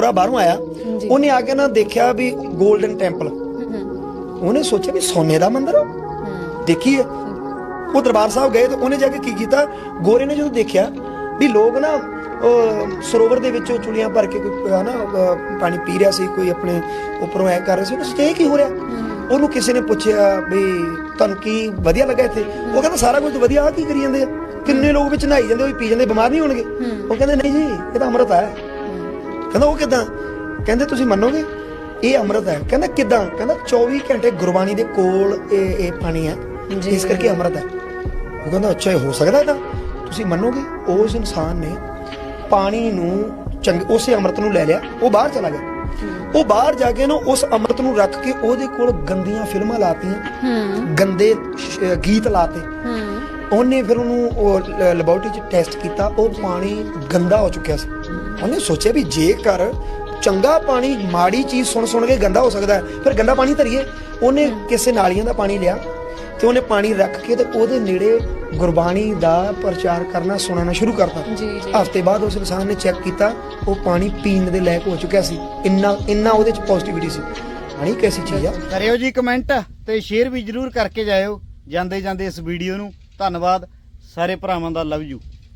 ਪੂਰਾ ਬਾਹਰੋਂ ਆਇਆ। ਉਹਨੇ ਆ ਕੇ ਨਾ ਦੇਖਿਆ ਵੀ 골ਡਨ ਟੈਂਪਲ ਉਹਨੇ ਸੋਚਿਆ ਵੀ ਸੋਨੇ ਦਾ ਮੰਦਿਰ ਆ। ਦੇਖੀਏ। ਉਹ ਦਰਬਾਰ ਸਾਹਿਬ ਗਏ ਤੇ ਉਹਨੇ ਜਾ ਕੇ ਕੀ ਕੀਤਾ? ਗੋਰੇ ਨੇ ਜਦੋਂ ਦੇਖਿਆ ਵੀ ਲੋਕ ਨਾ ਸਰੋਵਰ ਦੇ ਵਿੱਚੋਂ ਚੁਲੀਆਂ ਭਰ ਕੇ ਕੋਈ ਹਨਾ ਪਾਣੀ ਪੀ ਰਿਹਾ ਸੀ ਕੋਈ ਆਪਣੇ ਉੱਪਰੋਂ ਐ ਕਰ ਰਿਹਾ ਸੀ। ਉਹਨੇ ਇਹ ਕੀ ਹੋ ਰਿਹਾ? ਉਹਨੂੰ ਕਿਸੇ ਨੇ ਪੁੱਛਿਆ ਵੀ ਤੁਹਾਨੂੰ ਕੀ ਵਧੀਆ ਲੱਗਾ ਇੱਥੇ? ਉਹ ਕਹਿੰਦਾ ਸਾਰਾ ਕੁਝ ਵਧੀਆ ਆ ਕੀ ਕਰੀ ਜਾਂਦੇ ਆ? ਕਿੰਨੇ ਲੋਕ ਵਿੱਚ ਨਹਾਈ ਜਾਂਦੇ ਉਹ ਪੀ ਜਾਂਦੇ ਬਿਮਾਰ ਨਹੀਂ ਹੋਣਗੇ? ਉਹ ਕਹਿੰਦੇ ਨਹੀਂ ਜੀ ਇਹ ਤਾਂ ਅੰਮ੍ਰਿਤ ਹੈ। ਕਹਿੰਦਾ ਉਹ ਕਿਦਾਂ? ਕਹਿੰਦੇ ਤੁਸੀਂ ਮੰਨੋਗੇ? ਇਹ ਅੰਮ੍ਰਿਤ ਹੈ। ਕਹਿੰਦਾ ਕਿਦਾਂ? ਕਹਿੰਦਾ 24 ਘੰਟੇ ਗੁਰਬਾਣੀ ਦੇ ਕੋਲ ਇਹ ਇਹ ਪਾਣੀ ਹੈ। ਇਸ ਕਰਕੇ ਅੰਮ੍ਰਿਤ ਹੈ। ਉਹ ਕਹਿੰਦਾ ਅੱਛਾ ਇਹ ਹੋ ਸਕਦਾ ਤਾਂ ਤੁਸੀਂ ਮੰਨੋਗੇ? ਉਸ ਇਨਸਾਨ ਨੇ ਪਾਣੀ ਨੂੰ ਚੰਗੇ ਉਸੇ ਅੰਮ੍ਰਿਤ ਨੂੰ ਲੈ ਲਿਆ। ਉਹ ਬਾਹਰ ਚਲਾ ਗਿਆ। ਉਹ ਬਾਹਰ ਜਾ ਕੇ ਨਾ ਉਸ ਅੰਮ੍ਰਿਤ ਨੂੰ ਰੱਖ ਕੇ ਉਹਦੇ ਕੋਲ ਗੰਦੀਆਂ ਫਿਲਮਾਂ ਲਾਤੀਆਂ। ਹੂੰ। ਗੰਦੇ ਗੀਤ ਲਾਤੇ। ਹੂੰ। ਉਹਨੇ ਫਿਰ ਉਹਨੂੰ ਉਹ ਲੈਬੋਰਟਰੀ 'ਚ ਟੈਸਟ ਕੀਤਾ ਉਹ ਪਾਣੀ ਗੰਦਾ ਹੋ ਚੁੱਕਿਆ ਸੀ। ਉਹਨੇ ਸੋਚਿਆ ਵੀ ਜੇਕਰ ਚੰਗਾ ਪਾਣੀ ਮਾੜੀ ਚੀਜ਼ ਸੁਣ ਸੁਣ ਕੇ ਗੰਦਾ ਹੋ ਸਕਦਾ ਹੈ ਫਿਰ ਗੰਦਾ ਪਾਣੀ ਧਰੀਏ। ਉਹਨੇ ਕਿਸੇ ਨਾਲੀਆਂ ਦਾ ਪਾਣੀ ਲਿਆ ਤੇ ਉਹਨੇ ਪਾਣੀ ਰੱਖ ਕੇ ਤੇ ਉਹਦੇ ਨੇੜੇ ਗੁਰਬਾਣੀ ਦਾ ਪ੍ਰਚਾਰ ਕਰਨਾ ਸੁਣਾਉਣਾ ਸ਼ੁਰੂ ਕਰਤਾ। ਜੀ ਜੀ। ਹਫ਼ਤੇ ਬਾਅਦ ਉਸ ਇਨਸਾਨ ਨੇ ਚੈੱਕ ਕੀਤਾ ਉਹ ਪਾਣੀ ਪੀਣ ਦੇ ਲਾਇਕ ਹੋ ਚੁੱਕਿਆ ਸੀ। ਇੰਨਾ ਇੰਨਾ ਉਹਦੇ 'ਚ ਪੋਜ਼ਿਟਿਵਿਟੀ ਸੀ। ਪਾਣੀ ਕੈਸੀ ਚੀਜ਼ ਆ? ਕਰਿਓ ਜੀ ਕਮੈਂਟ ਤੇ ਸ਼ੇਅਰ ਵੀ ਜਰੂਰ ਕਰਕੇ ਜਾਇਓ। ਜਾਂਦੇ ਜਾਂਦੇ ਇਸ ਵੀਡੀਓ ਨੂੰ ਧੰਨਵਾਦ। ਸਾਰੇ ਭਰਾਵਾਂ ਦਾ ਲਵ ਯੂ